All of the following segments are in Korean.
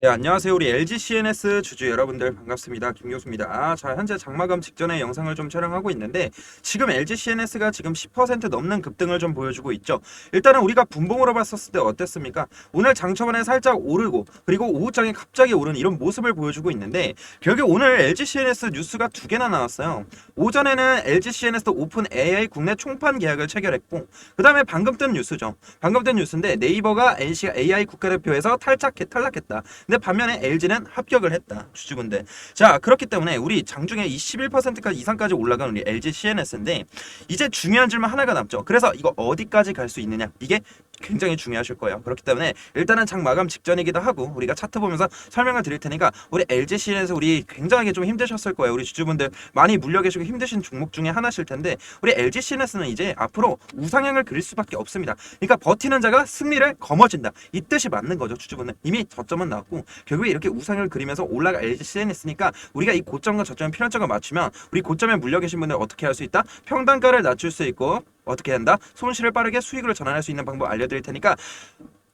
네, 안녕하세요. 우리 LG CNS 주주 여러분들 반갑습니다. 김 교수입니다. 자, 현재 장마감 직전에 영상을 좀 촬영하고 있는데 지금 LG CNS가 지금 10% 넘는 급등을 좀 보여주고 있죠. 일단은 우리가 분봉으로 봤었을 때 어땠습니까? 오늘 장 초반에 살짝 오르고 그리고 오후장에 갑자기 오른 이런 모습을 보여주고 있는데 결국 오늘 LG CNS 뉴스가 두 개나 나왔어요. 오전에는 LG CNS도 오픈 AI 국내 총판 계약을 체결했고 그다음에 방금 뜬 뉴스죠. 방금 뜬 뉴스인데 네이버가 NC가 AI 국가대표에서 탈착해 탈락했다. 근데 반면에 LG는 합격을 했다. 주주분들. 자, 그렇기 때문에 우리 장중에 이 11%까지 이상까지 올라간 우리 LG CNS인데 이제 중요한 질문 하나가 남죠. 그래서 이거 어디까지 갈 수 있느냐? 이게 굉장히 중요하실 거예요. 그렇기 때문에 일단은 장 마감 직전이기도 하고 우리가 차트 보면서 설명을 드릴 테니까 우리 LG CNS 우리 굉장히 좀 힘드셨을 거예요. 우리 주주분들 많이 물려 계시고 힘드신 종목 중에 하나실 텐데 우리 LG CNS는 이제 앞으로 우상향을 그릴 수밖에 없습니다. 그러니까 버티는 자가 승리를 거머쥔다. 이 뜻이 맞는 거죠, 주주분들. 이미 저점은 나왔고 결국에 이렇게 우상을 그리면서 올라가 LG CNS니까 우리가 이 고점과 저점의 필연적을 맞추면 우리 고점에 물려 계신 분들 어떻게 할 수 있다? 평단가를 낮출 수 있고 어떻게 한다? 손실을 빠르게 수익으로 전환할 수 있는 방법 알려드릴 테니까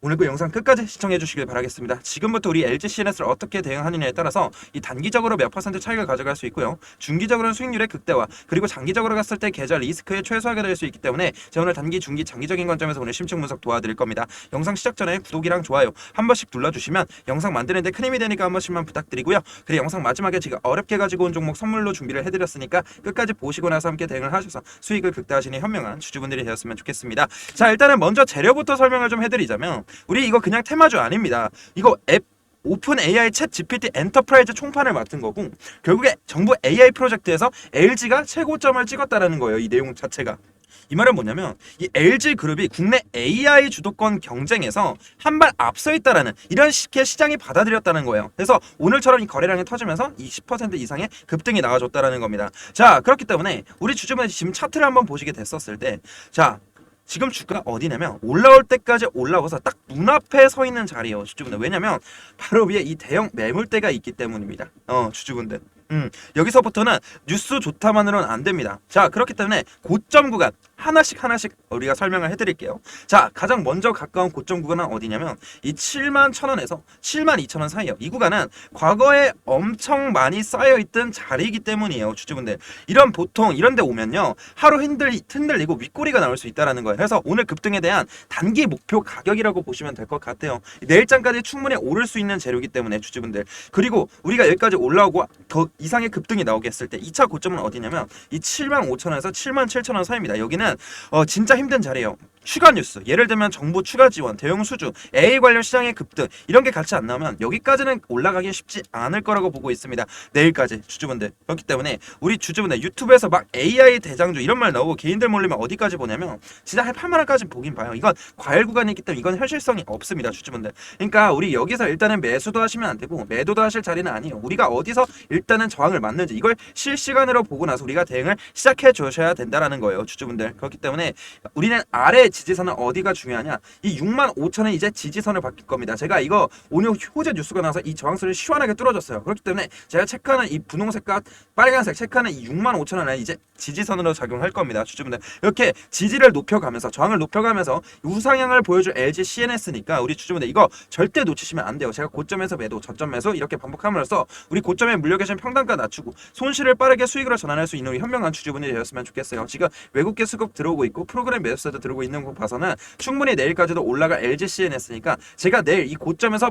오늘 그 영상 끝까지 시청해 주시길 바라겠습니다. 지금부터 우리 LG CNS를 어떻게 대응하느냐에 따라서 이 단기적으로 몇 퍼센트 차익을 가져갈 수 있고요. 중기적으로는 수익률의 극대화, 그리고 장기적으로 갔을 때 계좌 리스크의 최소화가 될 수 있기 때문에 제가 오늘 단기, 중기, 장기적인 관점에서 오늘 심층 분석 도와드릴 겁니다. 영상 시작 전에 구독이랑 좋아요 한 번씩 눌러주시면 영상 만드는데 큰 힘이 되니까 한 번씩만 부탁드리고요. 그리고 영상 마지막에 제가 어렵게 가지고 온 종목 선물로 준비를 해드렸으니까 끝까지 보시고 나서 함께 대응을 하셔서 수익을 극대화하시는 현명한 주주분들이 되었으면 좋겠습니다. 자 일단은 먼저 재료부터 설명을 좀 해드리자면 우리 이거 그냥 테마주 아닙니다. 이거 앱 오픈 AI 챗 GPT 엔터프라이즈 총판을 맡은 거고 결국에 정부 AI 프로젝트에서 LG가 최고점을 찍었다라는 거예요. 이 내용 자체가. 이 말은 뭐냐면 이 LG 그룹이 국내 AI 주도권 경쟁에서 한 발 앞서 있다라는 이런 식의 시장이 받아들였다는 거예요. 그래서 오늘처럼 이 거래량이 터지면서 이 10% 이상의 급등이 나와줬다라는 겁니다. 자 그렇기 때문에 우리 주주분이 지금 차트를 한번 보시게 됐었을 때 자 지금 주가 어디냐면 올라올 때까지 올라와서 딱 눈앞에 서 있는 자리예요 주주분들. 왜냐면 바로 위에 이 대형 매물대가 있기 때문입니다. 어 주주분들. 음 여기서부터는 뉴스 좋다만으로는 안 됩니다. 자 그렇기 때문에 고점 구간 하나씩 하나씩 우리가 설명을 해드릴게요. 자 가장 먼저 가까운 고점 구간은 어디냐면 이 7만 1천원에서 7만 2천원 사이에요. 이 구간은 과거에 엄청 많이 쌓여있던 자리이기 때문이에요 주주분들. 이런 보통 이런 데 오면요 하루 흔들, 흔들리고 윗꼬리가 나올 수 있다는 거예요. 그래서 오늘 급등에 대한 단기 목표 가격이라고 보시면 될 것 같아요. 내일장까지 충분히 오를 수 있는 재료이기 때문에 주주분들. 그리고 우리가 여기까지 올라오고 더 이상의 급등이 나오게 했을 때 2차 고점은 어디냐면 이 7만 5천원에서 7만 7천원 사이입니다. 여기는 어, 진짜 힘든 자리예요 추가 뉴스 예를 들면 정부 추가 지원 대형 수주 A 관련 시장의 급등 이런 게 같이 안 나오면 여기까지는 올라가기 쉽지 않을 거라고 보고 있습니다. 내일까지 주주분들. 그렇기 때문에 우리 주주분들 유튜브에서 막 AI 대장주 이런 말 나오고 개인들 몰리면 어디까지 보냐면 진짜 한 8만 원까지 보긴 봐요. 이건 과열 구간이 있기 때문에 이건 현실성이 없습니다 주주분들. 그러니까 우리 여기서 일단은 매수도 하시면 안 되고 매도도 하실 자리는 아니에요. 우리가 어디서 일단은 저항을 맞는지 이걸 실시간으로 보고 나서 우리가 대응을 시작해 주셔야 된다라는 거예요 주주분들. 그렇기 때문에 우리는 아래 지지선은 어디가 중요하냐? 이 6만 5천은 이제 지지선을 바뀔 겁니다. 제가 이거 오늘 효제 뉴스가 나와서 이 저항선을 시원하게 뚫어줬어요. 그렇기 때문에 제가 체크하는 이 분홍색과 빨간색 체크하는 이 6만 5천은 이제 지지선으로 작용할 겁니다. 주주분들 이렇게 지지를 높여가면서 저항을 높여가면서 우상향을 보여줄 LG CNS니까 우리 주주분들 이거 절대 놓치시면 안 돼요. 제가 고점에서 매도, 저점 매수 이렇게 반복함으로써 우리 고점에 물려 계신 평단가 낮추고 손실을 빠르게 수익으로 전환할 수 있는 우리 현명한 주주분이 되었으면 좋겠어요. 지금 외국계 수급 들어오고 있고 프로그램 매수세도 들어오고 있는 거 봐서는 충분히 내일까지도 올라갈 LG CNS니까 제가 내일 이 고점에서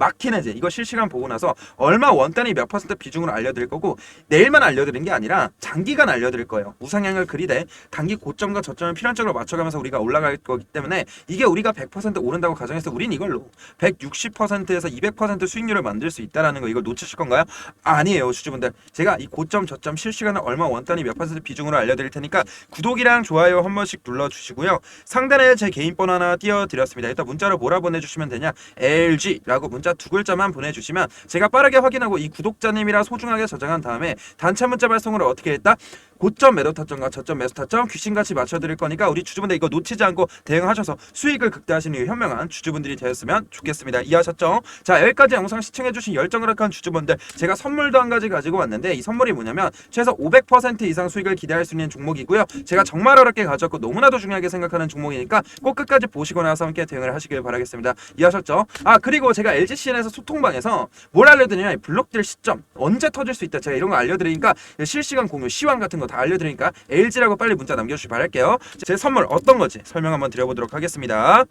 막히는지 이거 실시간 보고 나서 얼마 원단위 몇 퍼센트 비중으로 알려드릴 거고 내일만 알려드린 게 아니라 장기간 알려드릴 거예요. 우상향을 그리되 단기 고점과 저점을 필연적으로 맞춰가면서 우리가 올라갈 거기 때문에 이게 우리가 100% 오른다고 가정해서 우린 이걸로 160%에서 200% 수익률을 만들 수 있다라는 거 이걸 놓치실 건가요? 아니에요 주주분들 제가 이 고점 저점 실시간을 얼마 원단위 몇 퍼센트 비중으로 알려드릴 테니까 구독이랑 좋아요 한 번씩 눌러주시고요 상단에 제 개인 번호 하나 띄워드렸습니다 일단 문자로 뭐라 보내주시면 되냐 LG라고 문자 두 글자만 보내주시면 제가 빠르게 확인하고 이 구독자님이라 소중하게 저장한 다음에 단체 문자 발송으로 어떻게 했다? 고점 매도 타점과 저점 매수 타점 귀신같이 맞춰드릴 거니까 우리 주주분들 이거 놓치지 않고 대응하셔서 수익을 극대화하시는 이 현명한 주주분들이 되었으면 좋겠습니다. 이해하셨죠? 자 여기까지 영상 시청해주신 열정그락한 주주분들 제가 선물도 한 가지 가지고 왔는데 이 선물이 뭐냐면 최소 500% 이상 수익을 기대할 수 있는 종목이고요. 제가 정말 어렵게 가졌고 너무나도 중요하게 생각하는 종목이니까 꼭 끝까지 보시고 나서 함께 대응을 하시길 바라겠습니다. 이해하셨죠? 아 그리고 제가 LGCN에서 소통방에서 뭘 알려드리냐 이 블록딜 시점 언제 터질 수 있다 제가 이런 거 알려드리니까 실시간 공유 시황 같은 거다 알려드리니까 LG라고 빨리 문자 남겨주시기 바랄게요. 제 선물 어떤 건지 설명 한번 드려보도록 하겠습니다.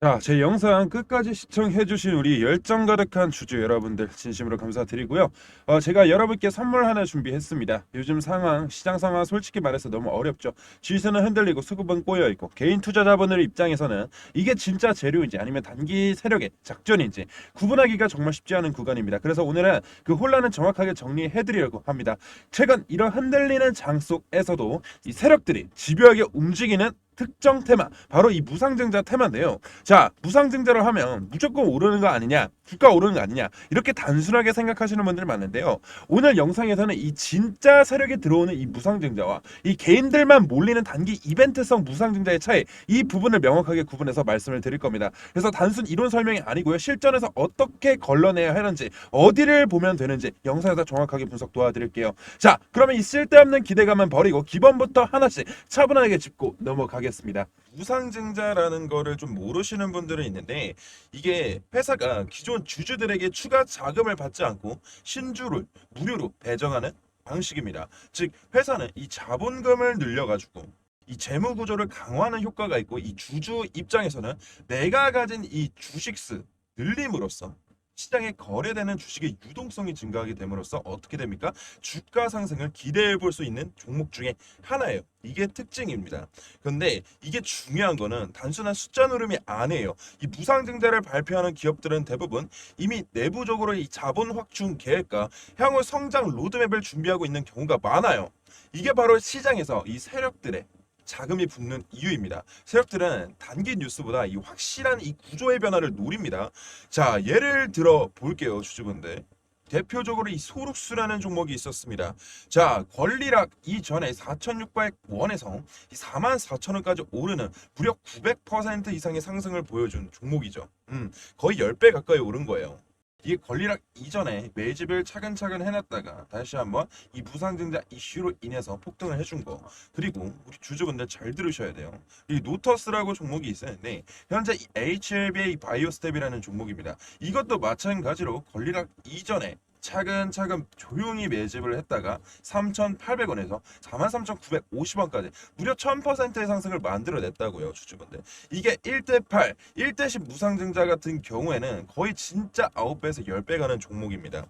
자, 제 영상 끝까지 시청해주신 우리 열정 가득한 주주 여러분들 진심으로 감사드리고요. 어, 제가 여러분께 선물 하나 준비했습니다. 요즘 상황, 시장 상황 솔직히 말해서 너무 어렵죠. 지수는 흔들리고 수급은 꼬여 있고 개인 투자자분들 입장에서는 이게 진짜 재료인지 아니면 단기 세력의 작전인지 구분하기가 정말 쉽지 않은 구간입니다. 그래서 오늘은 그 혼란을 정확하게 정리해드리려고 합니다. 최근 이런 흔들리는 장 속에서도 이 세력들이 집요하게 움직이는 특정 테마 바로 이 무상증자 테마인데요. 자 무상증자를 하면 무조건 오르는 거 아니냐 주가 오르는 거 아니냐 이렇게 단순하게 생각하시는 분들 많은데요. 오늘 영상에서는 이 진짜 세력이 들어오는 이 무상증자와 이 개인들만 몰리는 단기 이벤트성 무상증자의 차이 이 부분을 명확하게 구분해서 말씀을 드릴 겁니다. 그래서 단순 이론 설명이 아니고요. 실전에서 어떻게 걸러내야 하는지 어디를 보면 되는지 영상에서 정확하게 분석 도와드릴게요. 자 그러면 이 쓸데없는 기대감은 버리고 기본부터 하나씩 차분하게 짚고 넘어가겠습니다. 무상증자라는 거를 좀 모르시는 분들은 있는데 이게 회사가 기존 주주들에게 추가 자금을 받지 않고 신주를 무료로 배정하는 방식입니다. 즉 회사는 이 자본금을 늘려가지고 이 재무 구조를 강화하는 효과가 있고 이 주주 입장에서는 내가 가진 이 주식수 늘림으로써 시장에 거래되는 주식의 유동성이 증가하게 됨으로써 어떻게 됩니까? 주가 상승을 기대해 볼 수 있는 종목 중에 하나예요. 이게 특징입니다. 근데 이게 중요한 거는 단순한 숫자 누름이 아니에요. 이 무상증자를 발표하는 기업들은 대부분 이미 내부적으로 이 자본 확충 계획과 향후 성장 로드맵을 준비하고 있는 경우가 많아요. 이게 바로 시장에서 이 세력들의 자금이 붙는 이유입니다. 세력들은 단기 뉴스보다 이 확실한 이 구조의 변화를 노립니다. 자, 예를 들어 볼게요, 주주분들. 대표적으로 이 소룩수라는 종목이 있었습니다. 자, 권리락 이전에 4,600원에서 이 44,000원까지 오르는 무려 900% 이상의 상승을 보여준 종목이죠. 음, 거의 10배 가까이 오른 거예요. 이게 권리락 이전에 매집을 차근차근 해놨다가 다시 한번 이 무상증자 이슈로 인해서 폭등을 해준 거. 그리고 우리 주주분들 잘 들으셔야 돼요. 이 노터스라고 종목이 있었는데 현재 이 HLBA 바이오스텝이라는 종목입니다. 이것도 마찬가지로 권리락 이전에 차근차근 조용히 매집을 했다가 3,800원에서 43,950원까지 무려 1000%의 상승을 만들어냈다고요 주주분들. 이게 1대8, 1대10 무상증자 같은 경우에는 거의 진짜 9배에서 10배 가는 종목입니다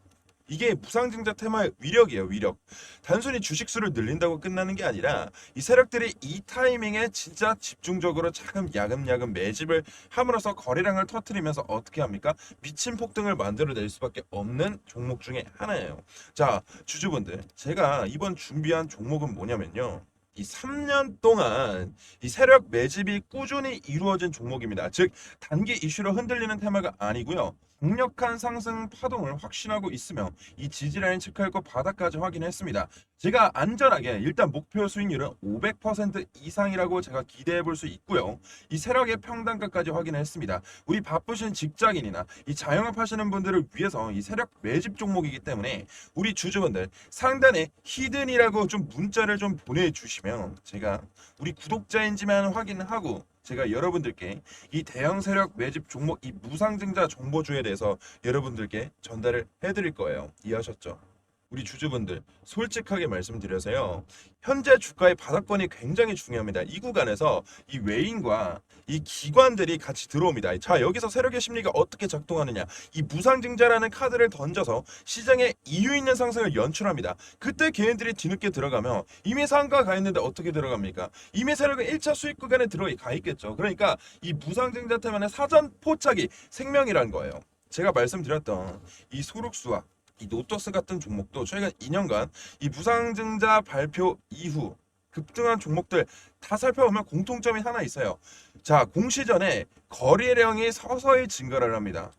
이게 무상증자 테마의 위력이에요 위력. 단순히 주식수를 늘린다고 끝나는 게 아니라 이 세력들이 이 타이밍에 진짜 집중적으로 차근 야금야금 매집을 함으로써 거래량을 터트리면서 어떻게 합니까? 미친 폭등을 만들어낼 수밖에 없는 종목 중에 하나예요. 자 주주분들 제가 이번 준비한 종목은 뭐냐면요 이 3년 동안 이 세력 매집이 꾸준히 이루어진 종목입니다. 즉 단기 이슈로 흔들리는 테마가 아니고요. 강력한 상승 파동을 확신하고 있으며 이 지지라인 체크할 거 바닥까지 확인했습니다. 제가 안전하게 일단 목표 수익률은 500% 이상이라고 제가 기대해 볼 수 있고요. 이 세력의 평단가까지 확인했습니다. 우리 바쁘신 직장인이나 이 자영업 하시는 분들을 위해서 이 세력 매집 종목이기 때문에 우리 주주분들 상단에 히든이라고 좀 문자를 좀 보내주시면 제가 우리 구독자인지만 확인하고 제가 여러분들께 이 대형 세력 매집 종목 이 무상증자 정보주에 대해서 여러분들께 전달을 해드릴 거예요. 이해하셨죠? 우리 주주분들 솔직하게 말씀드려서요. 현재 주가의 바닥권이 굉장히 중요합니다. 이 구간에서 이 외인과 이 기관들이 같이 들어옵니다. 자, 여기서 세력의 심리가 어떻게 작동하느냐. 이 무상증자라는 카드를 던져서 시장에 이유 있는 상승을 연출합니다. 그때 개인들이 뒤늦게 들어가면 이미 상가 가 있는데 어떻게 들어갑니까? 이미 세력은 1차 수익 구간에 들어가 있겠죠. 그러니까 이 무상증자 때문에 사전 포착이 생명이라는 거예요. 제가 말씀드렸던 이 소록수와 이 노토스 같은 종목도 최근 2년간 이 무상증자 발표 이후 급등한 종목들 다 살펴보면 공통점이 하나 있어요. 자, 공시 전에 거래량이 서서히 증가를 합니다.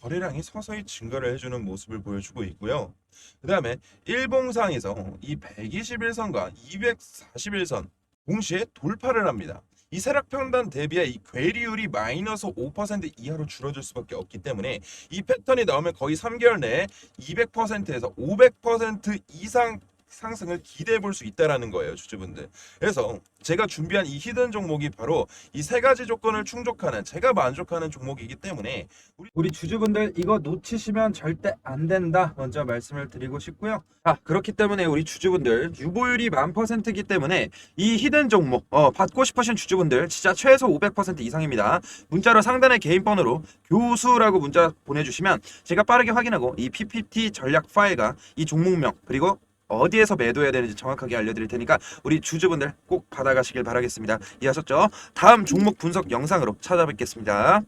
거래량이 서서히 증가를 해주는 모습을 보여주고 있고요. 그 다음에 일봉상에서 이 121선과 241선 동시에 돌파를 합니다. 이 세력 평단 대비해 이 괴리율이 마이너스 5% 이하로 줄어들 수밖에 없기 때문에 이 패턴이 나오면 거의 3개월 내에 200%에서 500% 이상 상승을 기대해 볼 수 있다라는 거예요, 주주분들. 그래서 제가 준비한 이 히든 종목이 바로 이 세 가지 조건을 충족하는 제가 만족하는 종목이기 때문에 우리 주주분들 이거 놓치시면 절대 안 된다 먼저 말씀을 드리고 싶고요. 자 그렇기 때문에 우리 주주분들 유보율이 만 퍼센트이기 때문에 이 히든 종목 어, 받고 싶으신 주주분들 진짜 최소 500% 이상입니다. 문자로 상단의 개인 번호로 교수라고 문자 보내주시면 제가 빠르게 확인하고 이 PPT 전략 파일과 이 종목명 그리고 어디에서 매도해야 되는지 정확하게 알려드릴 테니까 우리 주주분들 꼭 받아가시길 바라겠습니다. 이해하셨죠? 다음 종목 분석 영상으로 찾아뵙겠습니다.